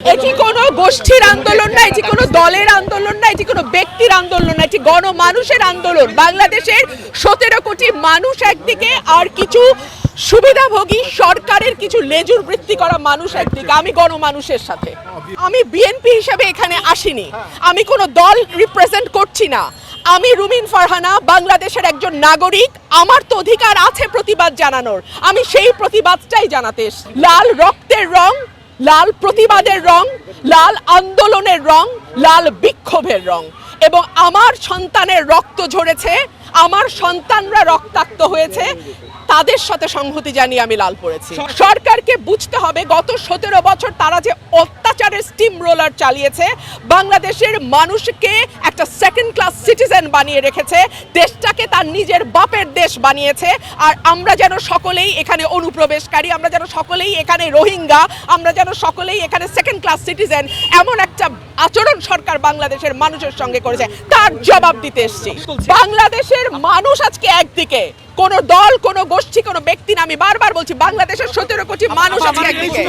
এটি কোনো গোষ্ঠীর আন্দোলন না, এটি কোনো দলের আন্দোলন না, এটি কোনো ব্যক্তির আন্দোলন না, এটি গণমানুষের আন্দোলন। বাংলাদেশের সতেরো কোটি মানুষ একদিকে, আর কিছু সুবিধাভোগী সরকারের কিছু লেজুর বৃত্তি করা মানুষ একদিকে, আমি গণমানুষের সাথে। আমি বিএনপি হিসেবে এখানে আসিনি। আমি কোনো দল রিপ্রেজেন্ট করছি না। আমি রুমিন ফারহানা, বাংলাদেশের একজন নাগরিক। আমার তো অধিকার আছে প্রতিবাদ জানানোর। আমি সেই প্রতিবাদটাই জানাতে লাল রক্তের রং লাল প্রতিবাদের রং লাল আন্দোলনের রং লাল বিক্ষোভের রং। এবং আমার সন্তানের রক্ত ঝরেছে আমার সন্তানরা রক্তাক্ত হয়েছে তাদের সাথে সংহতি জানিয়ে আমি লাল পড়েছি। সরকারকে বুঝতে হবে গত সতেরো বছর তারা যে স্টিম রোলার চালিয়েছে। বাংলাদেশের মানুষকে একটা সেকেন্ড ক্লাস সিটিজেন বানিয়ে রেখেছে। দেশটাকে তার নিজের বাপের দেশ বানিয়েছে। আর আমরা যেন সকলেই এখানে অনুপ্রবেশকারী আমরা যেন সকলেই এখানে রোহিঙ্গা আমরা যেন সকলেই এখানে সেকেন্ড ক্লাস সিটিজেন এমন একটা আচরণ সরকার বাংলাদেশের মানুষের সঙ্গে করেছে। তার জবাব দিতে এসেছি। বাংলাদেশের মানুষ আজকে একদিকে। কোন দল কোন গোষ্ঠী কোন ব্যক্তি না আমি বারবার বলছি বাংলাদেশের সতেরো কোটি মানুষ আজকে একদিকে।